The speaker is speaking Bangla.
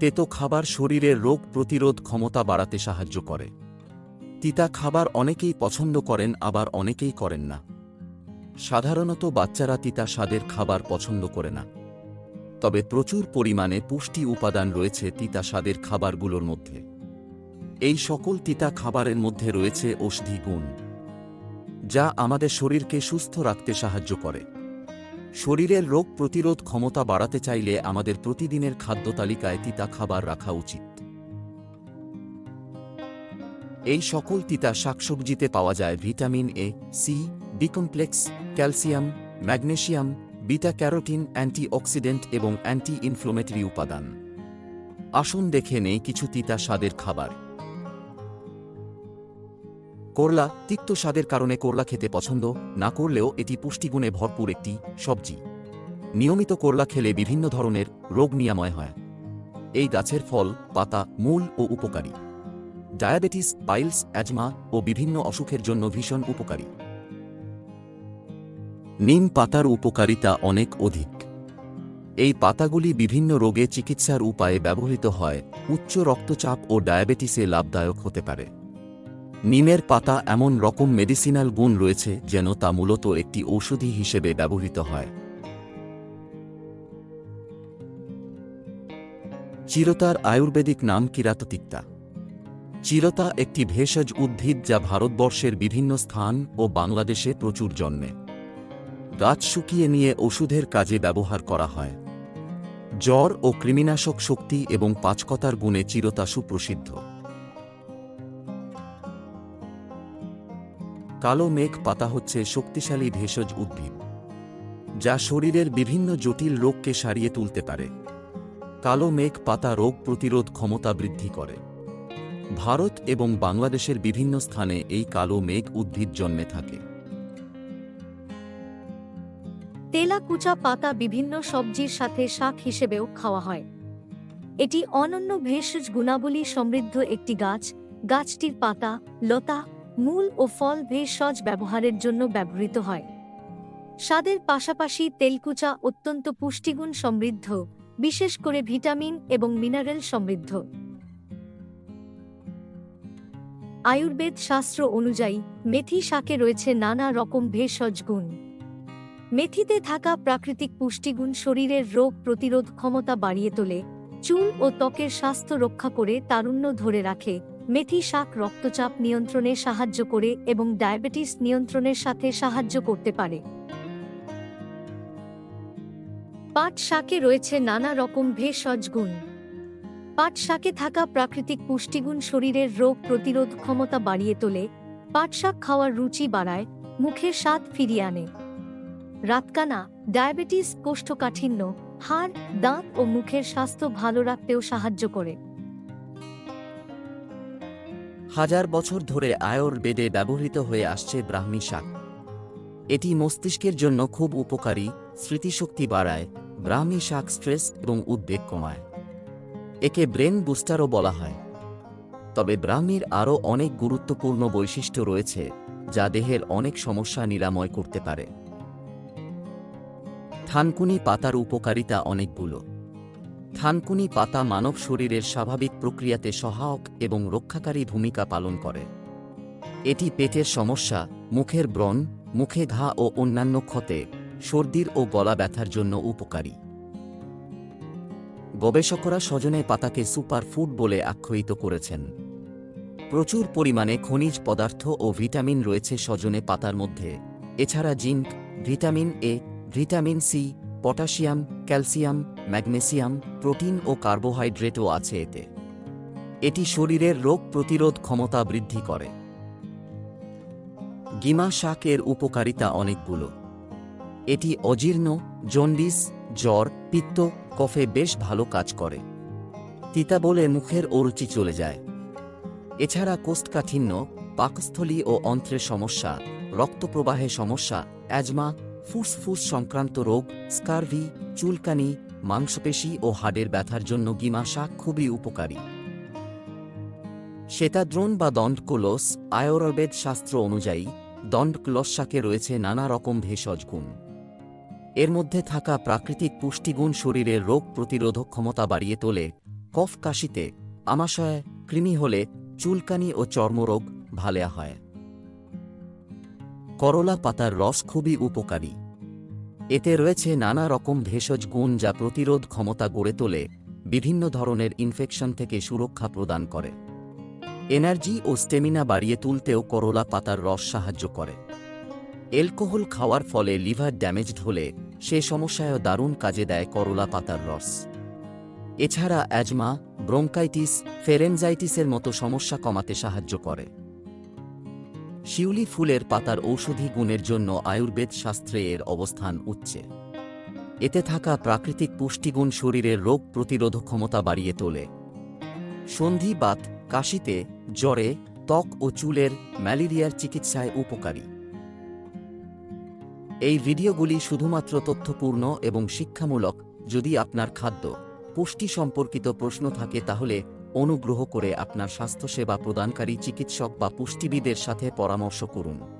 তেতো খাবার শরীরের রোগ প্রতিরোধ ক্ষমতা বাড়াতে সাহায্য করে। তিতা খাবার অনেকেই পছন্দ করেন, আবার অনেকেই করেন না। সাধারণত বাচ্চারা তিতা স্বাদের খাবার পছন্দ করে না। তবে প্রচুর পরিমাণে পুষ্টি উপাদান রয়েছে তিতা স্বাদের খাবারগুলোর মধ্যে। এই সকল তিতা খাবারের মধ্যে রয়েছে ঔষধি গুণ, যা আমাদের শরীরকে সুস্থ রাখতে সাহায্য করে। শরীরের রোগ প্রতিরোধ ক্ষমতা বাড়াতে চাইলে আমাদের প্রতিদিনের খাদ্য তালিকায় তিতা খাবার রাখা উচিত। এই সকল তিতা শাকসবজিতে পাওয়া যায় vitamin A C B complex calcium magnesium beta carotene antioxidant এবং অ্যান্টি ইনফ্লোমেটরি উপাদান। আসুন দেখে নেই কিছু তিতা স্বাদের খাবার। করলা তিক্ত স্বাদের কারণে করলা খেতে পছন্দ, না করলেও এটি পুষ্টিগুণে ভরপুর একটি সবজি। নিয়মিত করলা খেলে বিভিন্ন ধরনের রোগ নিরাময় হয়। এই গাছের ফল, পাতা, মূল ও উপকারী। ডায়াবেটিস, পাইলস, অ্যাজমা ও বিভিন্ন অসুখের জন্য ভীষণ উপকারী। নিম পাতার উপকারিতা অনেক অধিক। এই পাতাগুলি বিভিন্ন রোগে চিকিৎসার উপায়ে ব্যবহৃত হয়, উচ্চ রক্তচাপ ও ডায়াবেটিসে লাভদায়ক হতে পারে। নিমের পাতা এমন রকম মেডিসিনাল গুণ রয়েছে যেন তা মূলত একটি ঔষধি হিসেবে ব্যবহৃত হয়। চিরতার আয়ুর্বেদিক নাম কিরাততিক্তা। চিরতা একটি ভেষজ উদ্ভিদ যা ভারতবর্ষের বিভিন্ন স্থান ও বাংলাদেশে প্রচুর জন্মে। গাছ শুকিয়ে নিয়ে ওষুধের কাজে ব্যবহার করা হয়। জ্বর ও কৃমিনাশক শক্তি এবং পাঁচকতার গুণে চিরতা সুপ্রসিদ্ধ। কালো মেঘ পাতা হচ্ছে শক্তিশালী ভেষজ উদ্ভিদ, যা শরীরের বিভিন্ন জটিল রোগকে সারিয়ে তুলতে পারে। কালো মেঘ পাতা রোগ প্রতিরোধ ক্ষমতা বৃদ্ধি করে। ভারত এবং বাংলাদেশের বিভিন্ন স্থানে এই কালো মেঘ উদ্ভিদ জন্মে থাকে। তেলাকুচা পাতা বিভিন্ন সবজির সাথে শাক হিসেবেও খাওয়া হয়। এটি অনন্য ভেষজ গুণাবলী সমৃদ্ধ একটি গাছ, গাছটির পাতা, লতা মূল ও ফল ভেষজ ব্যবহারের জন্য ব্যবহৃত হয়। স্বাদের পাশাপাশি তেলকুচা অত্যন্ত পুষ্টিগুণ সমৃদ্ধ, বিশেষ করে ভিটামিন এবং মিনারেল সমৃদ্ধ। আয়ুর্বেদ শাস্ত্র অনুযায়ী, মেথি শাকে রয়েছে নানা রকম ভেষজ গুণ। মেথিতে থাকা প্রাকৃতিক পুষ্টিগুণ শরীরের রোগ প্রতিরোধ ক্ষমতা বাড়িয়ে তোলে, চুল ও ত্বকের স্বাস্থ্য রক্ষা করে তারুণ্য ধরে রাখে মেথি শাক রক্তচাপ নিয়ন্ত্রণে সাহায্য করে এবং ডায়াবেটিস নিয়ন্ত্রণের সাথে সাহায্য করতে পারে। পাট শাকে রয়েছে নানা রকম ভেষজ গুণ। পাট শাকে থাকা প্রাকৃতিক পুষ্টিগুণ শরীরের রোগ প্রতিরোধ ক্ষমতা বাড়িয়ে তোলে, পাট শাক খাওয়ার রুচি বাড়ায়, মুখের স্বাদ ফিরিয়ে আনে। রাতকানা, ডায়াবেটিস, কোষ্ঠকাঠিন্য, হাড়, দাঁত ও মুখের স্বাস্থ্য ভালো রাখতেও সাহায্য করে। হাজার বছর ধরে আয়ুর্বেদে ব্যবহৃত হয়ে আসছে ব্রাহ্মী শাক। এটি মস্তিষ্কের জন্য খুব উপকারী, স্মৃতিশক্তি বাড়ায়, ব্রাহ্মী শাক স্ট্রেস এবং উদ্বেগ কমায়। একে ব্রেন বুস্টারও বলা হয়। তবে ব্রাহ্মীর আরও অনেক গুরুত্বপূর্ণ বৈশিষ্ট্য রয়েছে, যা দেহের অনেক সমস্যা নিরাময় করতে পারে। থানকুনি পাতার উপকারিতা অনেকগুলো। থানকুনি পাতা মানব শরীরের স্বাভাবিক প্রক্রিয়াতে সহায়ক এবং রক্ষাকারী ভূমিকা পালন করে। এটি পেটের সমস্যা, মুখের ব্রণ, মুখে ঘা ও অন্যান্য ক্ষতে, সর্দির ও গলা ব্যথার জন্য উপকারী। গবেষকরা সজনে পাতাকে সুপার ফুড বলে আখ্যায়িত করেছেন। প্রচুর পরিমাণে খনিজ পদার্থ ও ভিটামিন রয়েছে সজনে পাতার মধ্যে। এছাড়া zinc, vitamin A, vitamin C, potassium, calcium magnesium, protein ও কার্বোহাইড্রেটও আছে এতে। এটি শরীরের রোগ প্রতিরোধ ক্ষমতা বৃদ্ধি করে। গিমা শাকের উপকারিতা অনেকগুলো। এটি অজীর্ণ, জন্ডিস, জ্বর, পিত্ত, কফে বেশ ভালো কাজ করে। তিতা বলে মুখের অরুচি চলে যায়। এছাড়া কোষ্ঠকাঠিন্য, পাকস্থলী ও অন্ত্রের সমস্যা, রক্তপ্রবাহে সমস্যা, অ্যাজমা, ফুসফুস সংক্রান্ত রোগ, স্কারভি, চুলকানি মাংসপেশি ও হাড়ের ব্যথার জন্য গিমা শাক খুবই উপকারী। শ্বেতাদ্রোণ বা দণ্ডকোলস আয়ুর্বেদ শাস্ত্র অনুযায়ী, দণ্ডকোলস শাকে রয়েছে নানা রকম ভেষজ গুণ। এর মধ্যে থাকা প্রাকৃতিক পুষ্টিগুণ শরীরের রোগ প্রতিরোধক ক্ষমতা বাড়িয়ে তোলে, কফ কাশিতে, আমাশয়, কৃমি হলে চুলকানি ও চর্মরোগ ভালে হয়। করলা পাতার রস খুবই উপকারী। এতে রয়েছে নানা রকম ভেষজ গুণ যা প্রতিরোধ ক্ষমতা গড়ে তোলে, বিভিন্ন ধরনের ইনফেকশন থেকে সুরক্ষা প্রদান করে। এনার্জি ও স্টেমিনা বাড়িয়ে তুলতেও করলা পাতার রস সাহায্য করে। অ্যালকোহল খাওয়ার ফলে লিভার ড্যামেজড হলে সে সমস্যায়ও দারুণ কাজে দেয় করলা পাতার রস। এছাড়া অ্যাজমা, ব্রোঙ্কাইটিস, ফেরেনজাইটিসের মতো সমস্যা কমাতে সাহায্য করে। শিউলি ফুলের পাতার ঔষধি গুণের জন্য আয়ুর্বেদ শাস্ত্রে এর অবস্থান উচ্চে। এতে থাকা প্রাকৃতিক পুষ্টিগুণ শরীরের রোগ প্রতিরোধ ক্ষমতা বাড়িয়ে তোলে। সন্ধিবাত কাশিতে, জ্বরে, ত্বক ও চুলের ম্যালেরিয়ার চিকিৎসায় উপকারী। এই ভিডিওগুলি শুধুমাত্র তথ্যপূর্ণ এবং শিক্ষামূলক। যদি আপনার খাদ্য পুষ্টি সম্পর্কিত প্রশ্ন থাকে তাহলে অনুগ্রহ করে আপনার স্বাস্থ্যসেবা প্রদানকারী চিকিৎসক বা পুষ্টিবিদের সাথে পরামর্শ করুন।